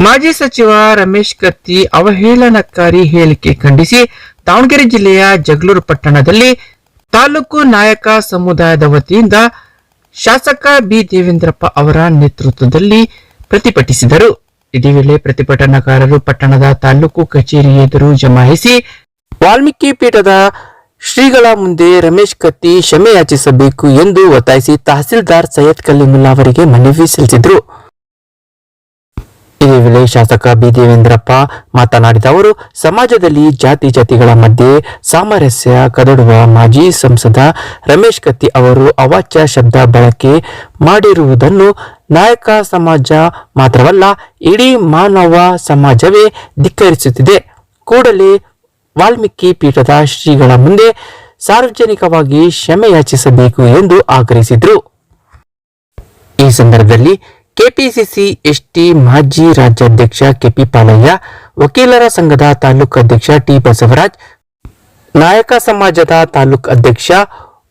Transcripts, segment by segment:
ಮಾಜಿ ಸಚಿವ ರಮೇಶ್ ಕತ್ತಿ ಅವಹೇಳನಕಾರಿ ಹೇಳಿಕೆ ಖಂಡಿಸಿ ದಾವಣಗೆರೆ ಜಿಲ್ಲೆಯ ಜಗಳೂರು ಪಟ್ಟಣದಲ್ಲಿ ತಾಲೂಕು ನಾಯಕ ಸಮುದಾಯದ ವತಿಯಿಂದ ಶಾಸಕ ಬಿ ದೇವೇಂದ್ರಪ್ಪ ಅವರ ನೇತೃತ್ವದಲ್ಲಿ ಪ್ರತಿಭಟಿಸಿದರು. ಇದೇ ವೇಳೆ ಪ್ರತಿಭಟನಾಕಾರರು ಪಟ್ಟಣದ ತಾಲೂಕು ಕಚೇರಿ ಎದುರು ಜಮಾಯಿಸಿ ವಾಲ್ಮೀಕಿ ಪೀಠದ ಶ್ರೀಗಳ ಮುಂದೆ ರಮೇಶ್ ಕತ್ತಿ ಕ್ಷಮೆ ಯಾಚಿಸಬೇಕು ಎಂದು ಒತ್ತಾಯಿಸಿ ತಹಸೀಲ್ದಾರ್ ಸೈಯದ್ ಕಲೀಮುಲ್ಲಾ ಅವರಿಗೆ ಮನವಿ ಸಲ್ಲಿಸಿದರು. ಶಾಸಕ ಬಿ ದೇವೇಂದ್ರಪ್ಪ ಮಾತನಾಡಿದ ಅವರು, ಸಮಾಜದಲ್ಲಿ ಜಾತಿ ಜಾತಿಗಳ ಮಧ್ಯೆ ಸಾಮರಸ್ಯ ಕದಡುವ ಮಾಜಿ ಸಂಸದ ರಮೇಶ್ ಕತ್ತಿ ಅವರು ಅವಾಚ್ಯ ಶಬ್ದ ಬಳಕೆ ಮಾಡಿರುವುದನ್ನು ನಾಯಕ ಸಮಾಜ ಮಾತ್ರವಲ್ಲ, ಇಡೀ ಮಾನವ ಸಮಾಜವೇ ಧಿಕ್ಕರಿಸುತ್ತಿದೆ. ಕೂಡಲೇ ವಾಲ್ಮೀಕಿ ಪೀಠದ ಶ್ರೀಗಳ ಮುಂದೆ ಸಾರ್ವಜನಿಕವಾಗಿ ಕ್ಷಮೆಯಾಚಿಸಬೇಕು ಎಂದು ಆಗ್ರಹಿಸಿದರು. ಈ ಸಂದರ್ಭದಲ್ಲಿ ಕೆಪಿಸಿಸಿ ಎಸ್ಟಿ ಮಾಜಿ ರಾಜ್ಯಾಧ್ಯಕ್ಷ ಕೆಪಿ ಪಾಲಯ್ಯ ವಕೀಲರ ಸಂಘದ ತಾಲೂಕು ಅಧ್ಯಕ್ಷ ಟಿ ಬಸವರಾಜ್, ನಾಯಕ ಸಮಾಜದ ತಾಲೂಕು ಅಧ್ಯಕ್ಷ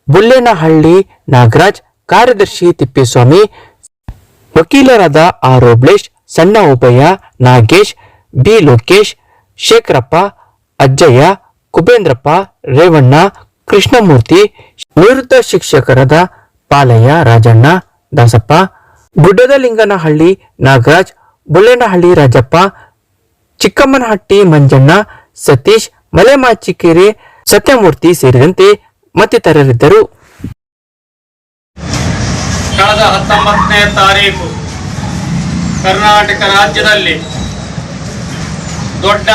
ಬುಲ್ಲೇನಹಳ್ಳಿ ನಾಗರಾಜ್, ಕಾರ್ಯದರ್ಶಿ ತಿಪ್ಪೇಸ್ವಾಮಿ, ವಕೀಲರಾದ ಆರ್ ಸಣ್ಣ ಉಭಯ ನಾಗೇಶ್, ಬಿ ಲೋಕೇಶ್, ಶೇಖರಪ್ಪ, ಅಜ್ಜಯ್ಯ, ಕುಬೇಂದ್ರಪ್ಪ, ರೇವಣ್ಣ, ಕೃಷ್ಣಮೂರ್ತಿ, ನಿವೃತ್ತ ಶಿಕ್ಷಕರಾದ ಪಾಲಯ್ಯ, ರಾಜಣ್ಣ, ದಾಸಪ್ಪ ಗುಡ್ಡದಲಿಂಗನಹಳ್ಳಿ ನಾಗರಾಜ್ ಬುಲ್ಲೇನಹಳ್ಳಿ ರಾಜಪ್ಪ, ಚಿಕ್ಕಮ್ಮನಹಟ್ಟಿ ಮಂಜಣ್ಣ, ಸತೀಶ್, ಮಲೆಮಾಚಿಕೆರೆ, ಸತ್ಯಮೂರ್ತಿ ಸೇರಿದಂತೆ ಮತ್ತಿತರರಿದ್ದರು. ಕಳೆದ ಹತ್ತೊಂಬತ್ತನೇ ತಾರೀಕು ಕರ್ನಾಟಕ ರಾಜ್ಯದಲ್ಲಿ ದೊಡ್ಡ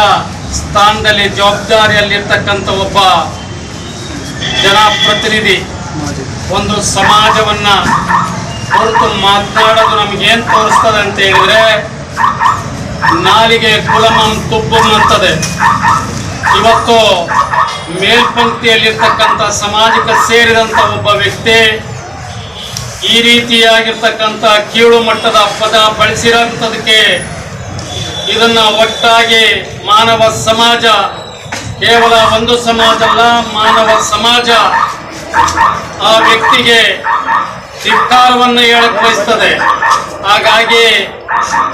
ಸ್ಥಾನದಲ್ಲಿ ಜವಾಬ್ದಾರಿಯಲ್ಲಿರ್ತಕ್ಕಂಥ ಒಬ್ಬ ಜನಪ್ರತಿನಿಧಿ, ಒಂದು ಸಮಾಜವನ್ನ ಹೊರತು ಮಾತನಾಡೋದು ನಮ್ಗೇನ್ ತೋರಿಸ್ತದೆ ಅಂತ ಹೇಳಿದ್ರೆ, ನಾಲಿಗೆ ಕುಲಮಂ ಅಂತದೆ. ಇವತ್ತು ಮೇಲ್ಪಂಕ್ತಿಯಲ್ಲಿರ್ತಕ್ಕಂಥ ಸಮಾಜಕ್ಕೆ ಸೇರಿದಂಥ ಒಬ್ಬ ವ್ಯಕ್ತಿ ಈ ರೀತಿಯಾಗಿರ್ತಕ್ಕಂಥ ಕೀಳು ಮಟ್ಟದ ಪದ ಬಳಸಿರೋಂಥದಕ್ಕೆ ಇದನ್ನ ಒಟ್ಟಾಗಿ ಮಾನವ ಸಮಾಜ, ಕೇವಲ ಒಂದು ಸಮಾಜ ಅಲ್ಲ, ಮಾನವ ಸಮಾಜ ಆ ವ್ಯಕ್ತಿಗೆ ಧಿಕ್ಕಾರವನ್ನು ಹೇಳಕ್ ಬಯಸ್ತದೆ. ಹಾಗಾಗಿ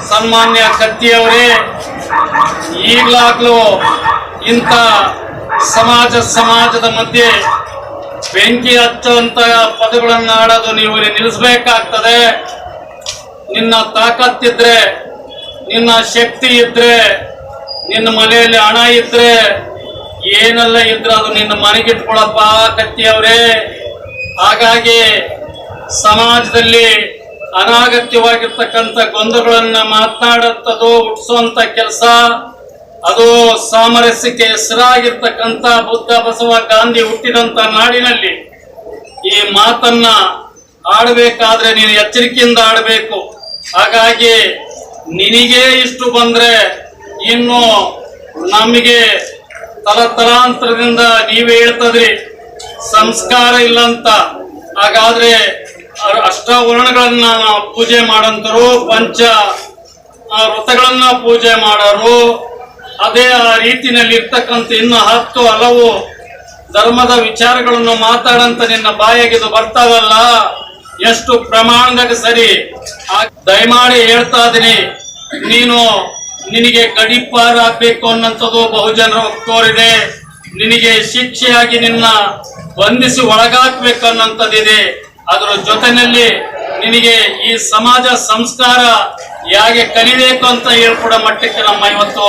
ಸನ್ಮಾನ್ಯ ಕತ್ತಿಯವರೇ, ಈಗಲಾಗ್ಲೂ ಇಂಥ ಸಮಾಜ ಸಮಾಜದ ಮಧ್ಯೆ ಬೆಂಕಿ ಹಚ್ಚುವಂತ ಪದಗಳನ್ನು ಆಡೋದು ನೀವು ನಿಲ್ಲಿಸ್ಬೇಕಾಗ್ತದೆ. ನಿನ್ನ ತಾಕತ್ತಿದ್ರೆ, ನಿನ್ನ ಶಕ್ತಿ ಇದ್ರೆ, ನಿನ್ನ ಮನೆಯಲ್ಲಿ ಹಣ ಇದ್ರೆ, ಏನೆಲ್ಲ ಇದ್ರೆ ಅದು ನಿನ್ನ ಮನೆಗಿಟ್ಕೊಳಪ್ಪ ಕತ್ತಿಯವರೇ. ಹಾಗಾಗಿ ಸಮಾಜದಲ್ಲಿ ಅನಾಗತ್ಯವಾಗಿರ್ತಕ್ಕಂಥ ಗೊಂದಲಗಳನ್ನ ಮಾತನಾಡುವಂಥದ್ದು ಹುಟ್ಟಿಸುವಂಥ ಕೆಲಸ, ಅದು ಸಾಮರಸ್ಯಕ್ಕೆ ಹೆಸರಾಗಿರ್ತಕ್ಕಂಥ ಬುದ್ಧ ಬಸವ ಗಾಂಧಿ ಹುಟ್ಟಿದಂತ ನಾಡಿನಲ್ಲಿ ಈ ಮಾತನ್ನ ಆಡಬೇಕಾದ್ರೆ ನೀನು ಎಚ್ಚರಿಕೆಯಿಂದ ಆಡಬೇಕು. ಹಾಗಾಗಿ ನಿನಗೆ ಇಷ್ಟು ಬಂದ್ರೆ ಇನ್ನು ನಮಗೆ ತಲತಲಾಂತರದಿಂದ ನೀವೇ ಹೇಳ್ತದ್ರಿ ಸಂಸ್ಕಾರ ಇಲ್ಲ ಅಂತ. ಹಾಗಾದ್ರೆ ಅಷ್ಟವರ್ಣಗಳನ್ನ ಪೂಜೆ ಮಾಡಂತರು, ಪಂಚ ವ್ರತಗಳನ್ನ ಪೂಜೆ ಮಾಡೋರು, ಅದೇ ಆ ರೀತಿನಲ್ಲಿ ಇರ್ತಕ್ಕಂಥ ಇನ್ನು ಹತ್ತು ಹಲವು ಧರ್ಮದ ವಿಚಾರಗಳನ್ನು ಮಾತಾಡಂತ ನಿನ್ನ ಬಾಯಾಗಿದು ಬರ್ತಾವಲ್ಲ, ಎಷ್ಟು ಪ್ರಮಾಣದಾಗ ಸರಿ? ದಯಮಾಡಿ ಹೇಳ್ತಾ ಇದೀನಿ. ನೀನು ನಿನಗೆ ಗಡಿಪಾರ ಆಗ್ಬೇಕು ಅನ್ನೋಂಥದ್ದು ಬಹುಜನರ ಕೋರಿದೆ ನಿನಗೆ ಶಿಕ್ಷೆಯಾಗಿ ನಿನ್ನ ಬಂಧಿಸಿ ಒಳಗಾಕ್ಬೇಕು ಅನ್ನೋಂಥದ್ದಿದೆ. ಅದರ ಜೊತೆನಲ್ಲಿ ನಿನಗೆ ಈ ಸಮಾಜ ಸಂಸ್ಕಾರ ಹೇಗೆ ಕಲಿಬೇಕು ಅಂತ ಹೇಳ್ಕೊಡೋ ಮಟ್ಟಕ್ಕೆ ನಮ್ಮ ಇವತ್ತು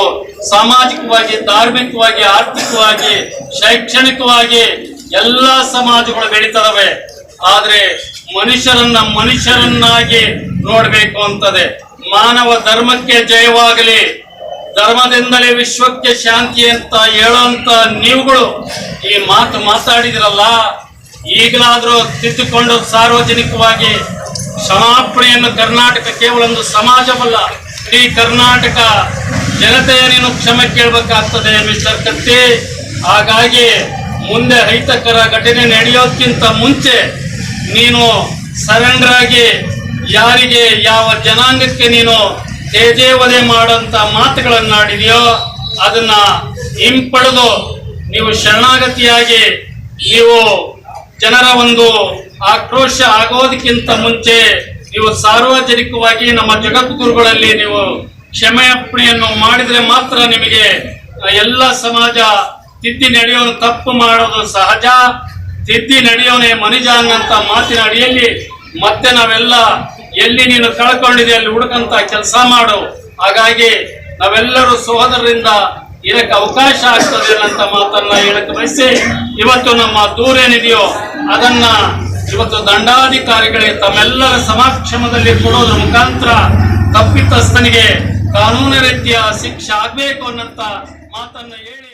ಸಾಮಾಜಿಕವಾಗಿ, ಧಾರ್ಮಿಕವಾಗಿ, ಆರ್ಥಿಕವಾಗಿ, ಶೈಕ್ಷಣಿಕವಾಗಿ ಎಲ್ಲ ಸಮಾಜಗಳು ಬೆಳೀತದವೆ ಆದರೆ ಮನುಷ್ಯರನ್ನ ಮನುಷ್ಯರನ್ನಾಗಿ ನೋಡಬೇಕು ಅಂತದೆ. ಮಾನವ ಧರ್ಮಕ್ಕೆ ಜಯವಾಗಲಿ, ಧರ್ಮದಿಂದಲೇ ವಿಶ್ವಕ್ಕೆ ಶಾಂತಿ ಅಂತ ಹೇಳುವಂತ ನೀವುಗಳು ಈ ಮಾತು ಮಾತಾಡಿದಿರಲ್ಲ. ಈಗಲಾದ್ರೂ ತಿದ್ದುಕೊಂಡು ಸಾರ್ವಜನಿಕವಾಗಿ ಕ್ಷಮಾಪಣೆಯನ್ನು ಕರ್ನಾಟಕ ಕೇವಲ ಒಂದು ಸಮಾಜವಲ್ಲ, ಇಡೀ ಕರ್ನಾಟಕ ಜನತೆಯ ನೀನು ಕ್ಷಮೆ ಕೇಳಬೇಕಾಗ್ತದೆ ಮಿಸ್ಟರ್ ಕತ್ತಿ ಹಾಗಾಗಿ ಮುಂದೆ ರೈತಕರ ಘಟನೆ ನಡೆಯೋದಕ್ಕಿಂತ ಮುಂಚೆ ನೀನು ಸರೆಂಡರ್ ಆಗಿ ಯಾರಿಗೆ ಯಾವ ಜನಾಂಗಕ್ಕೆ ನೀನು ತೇಜೇವಧೆ ಮಾಡುವಂತ ಮಾತುಗಳನ್ನಾಡಿದೆಯೋ ಅದನ್ನ ಹಿಂಪಡೆದು ನೀವು ಶರಣಾಗತಿಯಾಗಿ ನೀವು ಜನರ ಒಂದು ಆಕ್ರೋಶ ಆಗೋದಕ್ಕಿಂತ ಮುಂಚೆ ನೀವು ಸಾರ್ವಜನಿಕವಾಗಿ ನಮ್ಮ ಜಗದ್ಗುರುಗಳಲ್ಲಿ ನೀವು ಕ್ಷಮೆಯಪ್ಪಣೆಯನ್ನು ಮಾಡಿದ್ರೆ ಮಾತ್ರ ನಿಮಗೆ ಎಲ್ಲ ಸಮಾಜ ತಿದ್ದಿ ನಡೆಯೋನು ತಪ್ಪು ಮಾಡೋದು ಸಹಜ. ತಿದ್ದಿ ನಡೆಯೋನೇ ಮನುಜ ಅನ್ನಂತ ಮಾತಿನ ಅಡಿಯಲ್ಲಿ ಮತ್ತೆ ನಾವೆಲ್ಲ ಎಲ್ಲಿ ನೀನು ಕಳ್ಕೊಂಡಿದೆ ಅಲ್ಲಿ ಹುಡುಕಂತ ಕೆಲಸ ಮಾಡು. ಹಾಗಾಗಿ ನಾವೆಲ್ಲರೂ ಸಹೋದರರಿಂದ ಇದಕ್ಕೆ ಅವಕಾಶ ಆಗ್ತದೆ ಅನ್ನಂತ ಮಾತನ್ನ ಹೇಳಕ್ಕೆ ಬಯಸಿ, ಇವತ್ತು ನಮ್ಮ ದೂರೇನಿದೆಯೋ ಅದನ್ನ ಇವತ್ತು ದಂಡಾಧಿಕಾರಿಗಳೇ ತಮ್ಮೆಲ್ಲರ ಸಮಕ್ಷಮದಲ್ಲಿ ಕೊಡೋದ್ರ ಮುಖಾಂತರ ತಪ್ಪಿತಸ್ಥನಿಗೆ ಕಾನೂನು ರೀತಿಯ ಶಿಕ್ಷೆ ಆಗ್ಬೇಕು ಅನ್ನಂತ ಮಾತನ್ನ ಹೇಳಿ